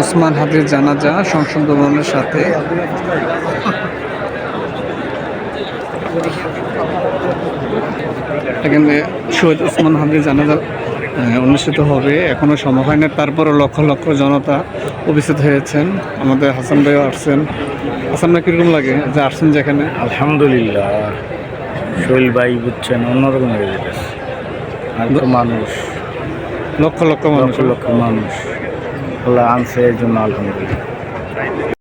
ওসমান হাদির জানাজা সংসদ ভবনের সাথে। এখানে শহীদ ওসমান হাবির জানাজা অনুষ্ঠিত হবে। এখনও সময় হয় না তারপরও লক্ষ লক্ষ জনতা উপস্থিত হয়েছেন। আমাদের হাসান ভাইও আসছেন। হাসান কীরকম লাগে যে আসছেন যেখানে? আলহামদুলিল্লাহ। শৈল ভাই বুঝছেন অন্যরকম হয়ে যেতেছে আর তো মানুষ। লক্ষ লক্ষ মানুষ লক্ষ লক্ষ মানুষ। আল্লাহ আনছে এর জন্য আলহামদুলিল্লাহ।